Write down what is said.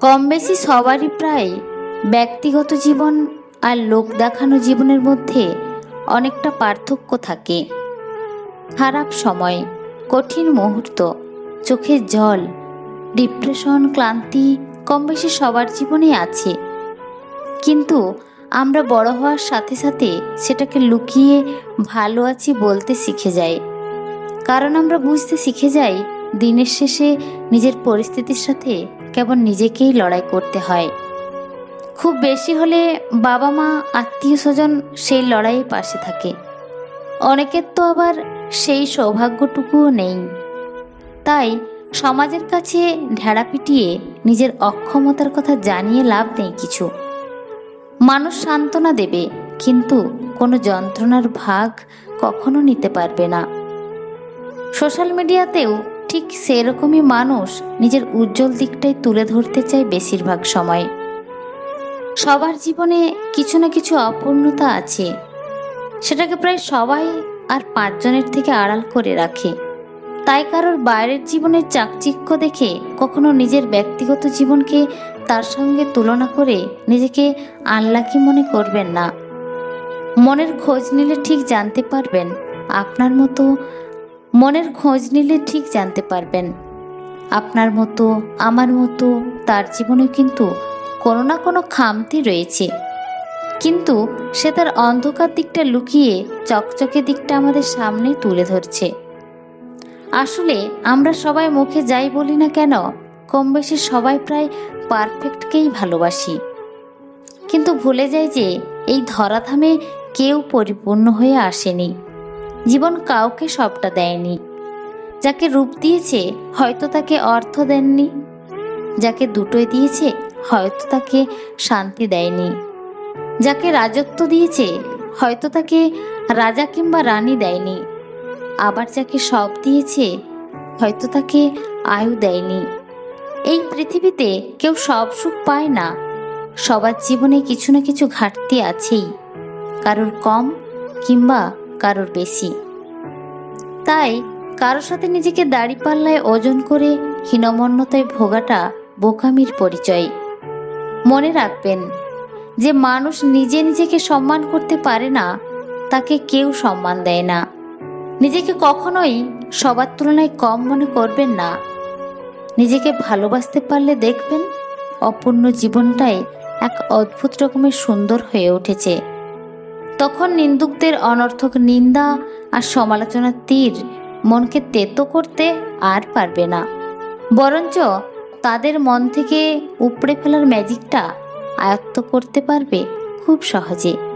কম বেশি সবারই প্রায় ব্যক্তিগত জীবন আর লোক দেখানো জীবনের মধ্যে অনেকটা পার্থক্য থাকে। খারাপ সময়, কঠিন মুহূর্ত, চোখের জল, ডিপ্রেশন, ক্লান্তি কম বেশি সবার জীবনেই আছে। কিন্তু আমরা বড় হওয়ার সাথে সাথে সেটাকে লুকিয়ে ভালো আছি বলতে শিখে যাই। কারণ আমরা বুঝতে শিখে যাই দিনের শেষে নিজের পরিস্থিতির সাথে কেবল নিজেকেই লড়াই করতে হয়। খুব বেশি হলে বাবা মা আত্মীয় স্বজন সেই লড়াইয়ে পাশে থাকে। অনেকের তো আবার সেই সৌভাগ্যটুকুও নেই। তাই সমাজের কাছে ঢেড়া পিটিয়ে নিজের অক্ষমতার কথা জানিয়ে লাভ নেই কিছু। মানুষ সান্ত্বনা দেবে, কিন্তু কোনো যন্ত্রণার ভাগ কখনো নিতে পারবে না। সোশ্যাল মিডিয়াতেও ঠিক সেরকমই মানুষ নিজের উজ্জ্বল দিকটাই তুলে ধরতে চায় বেশিরভাগ সময়। সবার জীবনে কিছু না কিছু অপূর্ণতা আছে। সেটাকে প্রায় সবাই আর পাঁচজনের থেকে আড়াল করে রাখে। তাই কারোর বাইরের জীবনের চাকচিক্য দেখে কখনো নিজের ব্যক্তিগত জীবনকে তার সঙ্গে তুলনা করে নিজেকে আনলাকি মনে করবেন না। মনের খোঁজ নিলে ঠিক জানতে পারবেন, আপনার মতো মনের খোঁজ নিলে ঠিক জানতে পারবেন। আপনার মতো, আমার মতো, তার জীবনে কিন্তু কোনো না কোনো খামতি রয়েছে। কিন্তু সে তার অন্ধকার দিকটা লুকিয়ে চকচকে দিকটা আমাদের সামনে তুলে ধরছে। আসলে আমরা সবাই মুখে যাই বলি না কেন কম বেশি সবাই প্রায় পারফেক্টকেই ভালোবাসি। কিন্তু ভুলে যাই যে এই ধরাধামে কেউ পরিপূর্ণ হয়ে আসেনি। জীবন কাউকে সবটা দেয়নি। যাকে রূপ দিয়েছে, হয়তো তাকে অর্থ দেননি। যাকে দুটোই দিয়েছে, হয়তো তাকে শান্তি দেয়নি। যাকে রাজত্ব দিয়েছে, হয়তো তাকে রাজা কিংবা রানী দেয়নি। আবার যাকে সব দিয়েছে, হয়তো তাকে আয়ু দেয়নি। এই পৃথিবীতে কেউ সব সুখ পায় না। সবার জীবনে কিছু না কিছু ঘাটতি আছেই। কারোর কম কিংবা কারোর বেশি। তাই কারোর সাথে নিজেকে দাড়িপাল্লায় ওজন করে হীনমন্যতায় ভোগাটা বোকামির পরিচয়। মনে রাখবেন, যে মানুষ নিজে নিজেকে সম্মান করতে পারে না, তাকে কেউ সম্মান দেয় না। নিজেকে কখনোই সবার তুলনায় কম মনে করবেন না। নিজেকে ভালোবাসতে পারলে দেখবেন, অপূর্ণ জীবনটাই এক অদ্ভুত রকমের সুন্দর হয়ে উঠেছে। তখন নিন্দুকদের অনর্থক নিন্দা আর সমালোচনার তীর মনকে তেতো করতে আর পারবে না। বরঞ্চ তাদের মন থেকে উপড়ে ফেলার ম্যাজিকটা আয়ত্ত করতে পারবে খুব সহজে।